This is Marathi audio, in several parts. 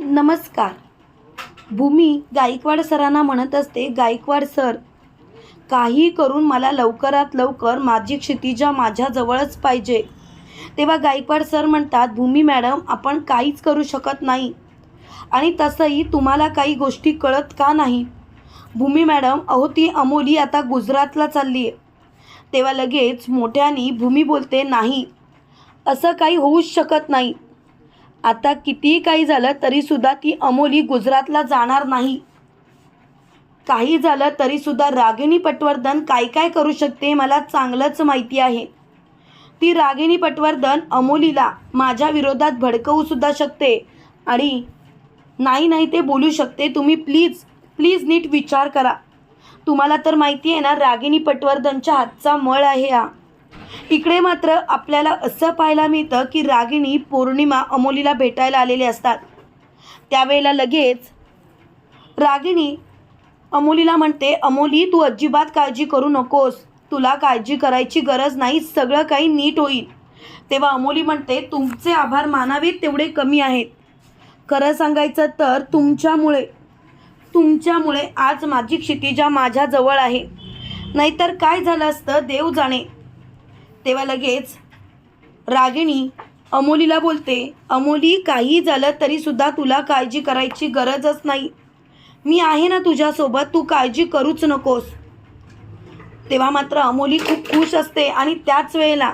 नमस्कार. भूमी गायकवाड सरांना म्हणत असते गायकवाड सर काही करून मला लवकरात लवकर माझी क्षितिजा माझ्याजवळच पाहिजे. तेव्हा गायकवाड सर म्हणतात भूमी मॅडम आपण काहीच करू शकत नाही. आणि तसंही तुम्हाला काही गोष्टी कळत का नाही? भूमी मॅडम अहो ती अमोली आता गुजरातला चालली आहे. तेव्हा लगेच मोठ्यानी भूमी बोलते नाही असं काही होऊच शकत नाही. आता कितीही काही झालं तरीसुद्धा ती अमोली गुजरातला जाणार नाही. काही झालं तरीसुद्धा रागिणी पटवर्धन काय काय करू शकते मला चांगलंच माहिती आहे. ती रागिणी पटवर्धन अमोलीला माझ्या विरोधात भडकवू सुद्धा शकते आणि नाही नाही ते बोलू शकते. तुम्ही प्लीज प्लीज नीट विचार करा. तुम्हाला तर माहिती आहे ना रागिणी पटवर्धनच्या हातचा मळ आहे हा. इकडे मात्र आपल्याला असं पाहायला मिळतं की रागिणी पौर्णिमा अमोलीला भेटायला आलेले असतात. त्यावेळेला लगेच रागिणी अमोलीला म्हणते अमोली तू अजिबात काळजी करू नकोस. तुला काळजी करायची गरज नाही. सगळं काही नीट होईल. तेव्हा अमोली म्हणते तुमचे आभार मानावेत तेवढे कमी आहेत. खरं सांगायचं तर तुमच्यामुळे तुमच्यामुळे आज माझी क्षितिजा माझ्याजवळ आहे. नाहीतर काय झालं असतं देव जाणे. तेव्हा लगेच रागिणी अमोलीला बोलते अमोली काही झालं तरीसुद्धा तुला काळजी करायची गरजच नाही. मी आहे ना तुझ्यासोबत तू काळजी करूच नकोस. तेव्हा मात्र अमोली खूप खुश असते आणि त्याच वेळेला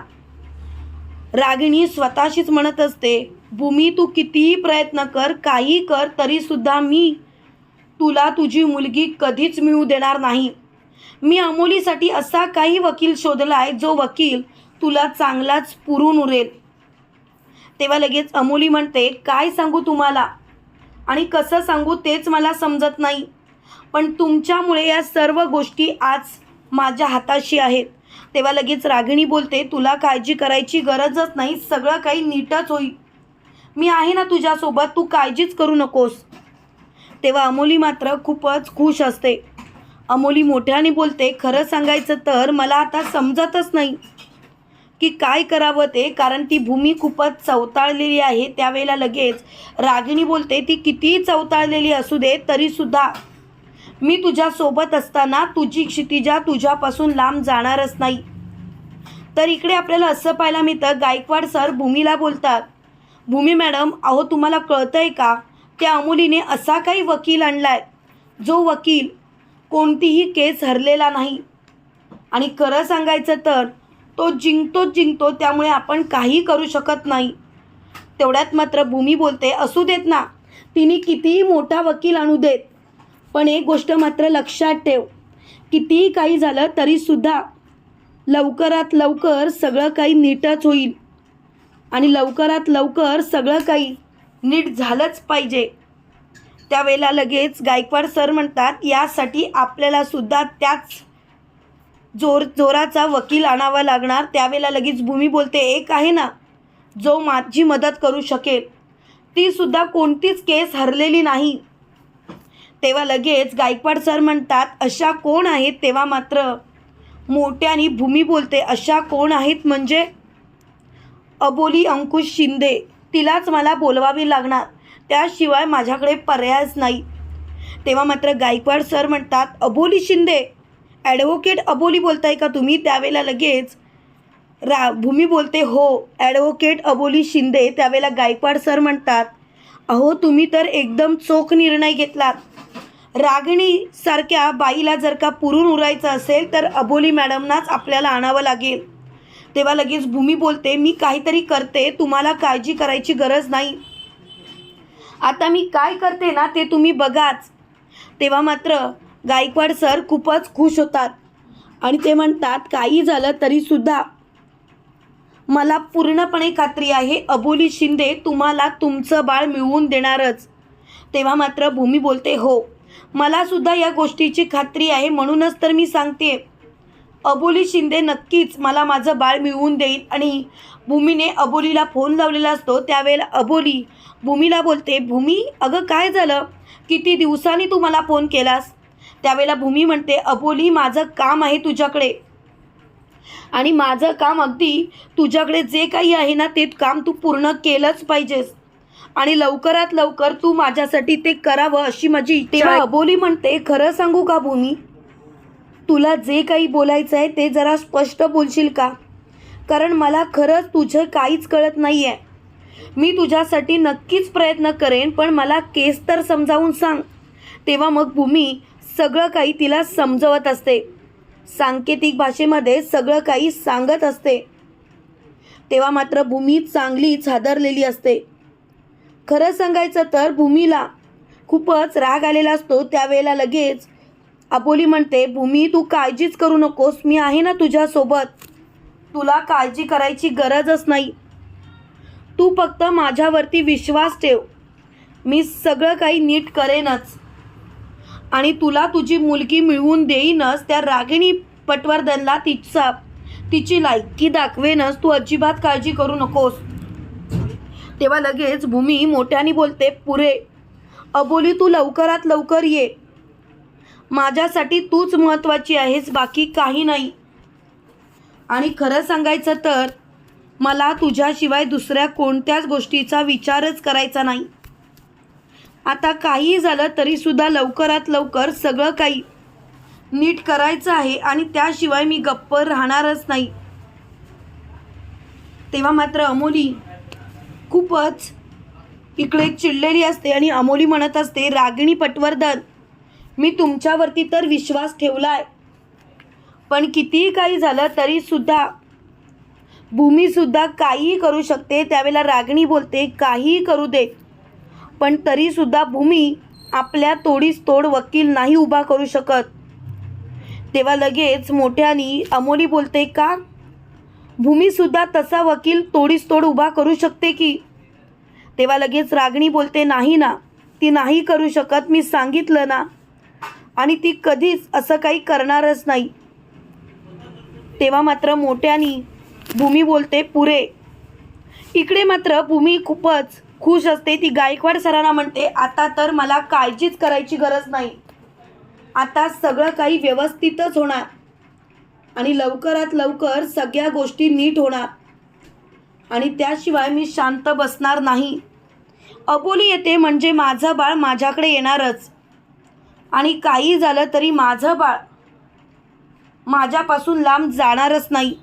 रागिणी स्वतःशीच म्हणत असते भूमी तू कितीही प्रयत्न कर काही कर तरीसुद्धा मी तुला तुझी मुलगी कधीच मिळू देणार नाही. मी अमोलीसाठी असा काही वकील शोधला आहे जो वकील तुला चांगलाच पुरून उरेल. तेव्हा लगेच अमोली म्हणते काय सांगू तुम्हाला? आणि कसं सांगू तेच मला समजत नाही. पण तुमच्यामुळे या सर्व गोष्टी आज माझ्या हाताशी आहेत. तेव्हा लगेच रागिणी बोलते तुला काळजी करायची गरजच नाही सगळं काही नीटच होईल. मी आहे ना तुझ्यासोबत तू काळजीच करू नकोस. तेव्हा अमोली मात्र खूपच खुश असते. अमोली मोठ्याने बोलते खरं सांगायचं तर मला आता समजतच नाही की काय करावं ते कारण ती भूमी खूपच चवताळलेली आहे. त्यावेळेला लगेच रागिणी बोलते ती कितीही चवताळलेली असू दे तरीसुद्धा मी तुझ्यासोबत असताना तुझी क्षितिजा तुझ्यापासून लांब जाणारच नाही. तर इकडे आपल्याला असं पाहायला मिळतं गायकवाड सर भूमीला बोलतात भूमी मॅडम अहो तुम्हाला कळतंय का त्या अमोलीने असा काही वकील आणलाय. जो वकील कोणतीही केस हरलेला नाही. आणि खरं सांगायचं तर तो जिंकतोच जिंकतो त्यामुळे आपण काही करू शकत नाही. तेवढ्यात मात्र भूमी बोलते असू देत ना. तिने कितीही मोठा वकील आणू देत पण एक गोष्ट मात्र लक्षात ठेव. कितीही काही झालं तरीसुद्धा लवकरात लवकर सगळं काही नीटच होईल. आणि लवकरात लवकर सगळं काही नीट झालंच पाहिजे. त्यावेळेला लगेच गायकवाड सर म्हणतात यासाठी आपल्याला सुद्धा त्याच जोर जोराचा वकील आणावा लागणार. त्यावेळेला लगेच भूमी बोलते एक आहे ना जो माझी मदत करू शकेल ती सुद्धा कोणतीच केस हरलेली नाही. तेव्हा लगेच गायकवाड सर म्हणतात अशा कोण आहेत? तेव्हा मात्र मोठ्याने भूमी बोलते अशा कोण आहेत म्हणजे अबोली अंकुश शिंदे तिलाच मला बोलवावी लागणार. त्याशिवाय माझ्याकडे पर्यायच नाही. तेव्हा मात्र गायकवाड सर म्हणतात अबोली शिंदे ॲडव्होकेट अबोली बोलताय का तुम्ही? त्यावेळेला लगेच रा भूमी बोलते हो ॲडव्होकेट अबोली शिंदे त्यावेळेला गायकवाड सर म्हणतात अहो तुम्ही तर एकदम चोख निर्णय घेतलात. रागिणीसारख्या बाईला जर का पुरून उरायचं असेल तर अबोली मॅडमनाच आपल्याला आणावं लागेल. तेव्हा लगेच भूमी बोलते मी काहीतरी करते तुम्हाला काळजी करायची गरज नाही. आता मी काय करते ना ते तुम्ही बघाच. तेव्हा मात्र गायकवाड सर खूपच खुश होतात आणि ते म्हणतात काही झालं तरीसुद्धा मला पूर्णपणे खात्री आहे अबोली शिंदे तुम्हाला तुमचं बाळ मिळवून देणारच. तेव्हा मात्र भूमी बोलते हो. मलासुद्धा या गोष्टीची खात्री आहे म्हणूनच तर मी सांगते अबोली शिंदे नक्कीच मला माझं बाळ मिळवून देईल. आणि भूमीने अबोलीला फोन लावलेला असतो. त्यावेळेला अबोली भूमीला बोलते भूमी अगं काय झालं? किती दिवसांनी तू मला फोन केलास? त्यावेळेला भूमी म्हणते अबोली माझं काम आहे तुझ्याकडे. आणि माझं काम अगदी तुझ्याकडे जे काही आहे ना ते काम तू पूर्ण केलंच पाहिजेस. आणि लवकरात लवकर तू माझ्यासाठी ते करावं अशी माझी इच्छा. अबोली म्हणते खरं सांगू का भूमी? तुला जे काही बोलायचं आहे ते जरा स्पष्ट बोलशील का? कारण मला खरंच तुझं काहीच कळत नाही आहे मी तुझ्यासाठी नक्कीच प्रयत्न करेन पण मला केस तर समजावून सांग. तेव्हा मग भूमी सगळं काही तिला समजवत असते. सांकेतिक भाषेमध्ये सगळं काही सांगत असते. तेव्हा मात्र भूमी चांगलीच हादरलेली असते. खरं सांगायचं तर भूमीला खूपच राग आलेला असतो त्यावेळेला लगेच अबोली म्हणते भूमी तू काळजीच करू नकोस. मी आहे ना तुझ्यासोबत. तुला काळजी करायची गरजच नाही. तू फक्त माझ्यावरती विश्वास ठेव. मी सगळं काही नीट करेनच. आणि तुला तुझी मुलगी मिळवून देईनच. त्या रागिणी पटवर्धनला तिचा तिची लायकी दाखवेनच. तू अजिबात काळजी करू नकोस. तेव्हा लगेच भूमी मोठ्याने बोलते पुरे अबोली तू लवकरात लवकर ये. माझ्यासाठी तूच महत्त्वाची आहेस बाकी काही नाही. आणि खरं सांगायचं तर मला तुझ्याशिवाय दुसऱ्या कोणत्याच गोष्टीचा विचारच करायचा नाही. आता काही झालं तरीसुद्धा लवकरात लवकर सगळं काही नीट करायचं आहे आणि त्याशिवाय मी गप्प राहणारच नाही. तेव्हा मात्र अमोली खूपच इकडे चिडलेली असते आणि अमोली म्हणत असते रागिणी पटवर्धन मी तुमच्यावरती तर विश्वास ठेवलाय. पण कितीही काही झालं तरीसुद्धा भूमीसुद्धा काहीही करू शकते त्यावेळेला रागणी बोलते काहीही करू दे. पण तरीसुद्धा भूमी आपल्या तोडीस तोड वकील नाही उभा करू शकत. तेव्हा लगेच मोठ्यानी अमोली बोलते का? भूमीसुद्धा तसा वकील तोडीस तोड उभा करू शकते की? तेव्हा लगेच रागणी बोलते नाही ना ती नाही करू शकत मी सांगितलं ना. आणि ती कधीच असं काही करणारच नाही. तेव्हा मात्र मोठ्यानी भूमी बोलते पुरे. इकडे मात्र भूमी खूपच खुश असते. ती गायकवाड सरांना म्हणते आता तर मला काळजीच करायची गरज नाही. आता सगळं काही व्यवस्थितच होणार आणि लवकरात लवकर सगळ्या गोष्टी नीट होणार आणि त्याशिवाय मी शांत बसणार नाही. अबोली येते म्हणजे माझं बाळ माझ्याकडे येणारच. आणि काही झालं तरी माझं बाळ माझ्यापासून लांब जाणारच नाही.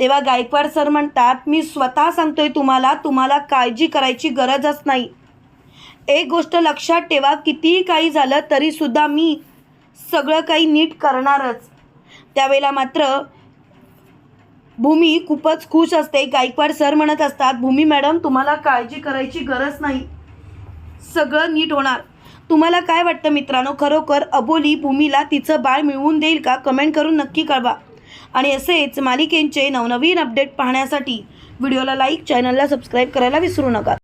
तेव्हा गायकवाड सर म्हणतात मी स्वतः सांगतोय तुम्हाला तुम्हाला काळजी करायची गरजच नाही. एक गोष्ट लक्षात ठेवा कितीही काही झालं तरीसुद्धा मी सगळं काही नीट करणारच. त्यावेळेला मात्र भूमी खूपच खुश असते. गायकवाड सर म्हणत असतात भूमी मॅडम तुम्हाला काळजी करायची गरज नाही. सगळं नीट होणार. तुम्हाला काय वाटतं मित्रांनो? खरोखर अबोली भूमीला तिचं बाळ मिळवून देईल का? कमेंट करून नक्की कळवा. आणि असेच मालिकेंचे नवनवीन अपडेट पाहण्यासाठी व्हिडिओला लाईक चॅनलला सबस्क्राईब करायला विसरू नका.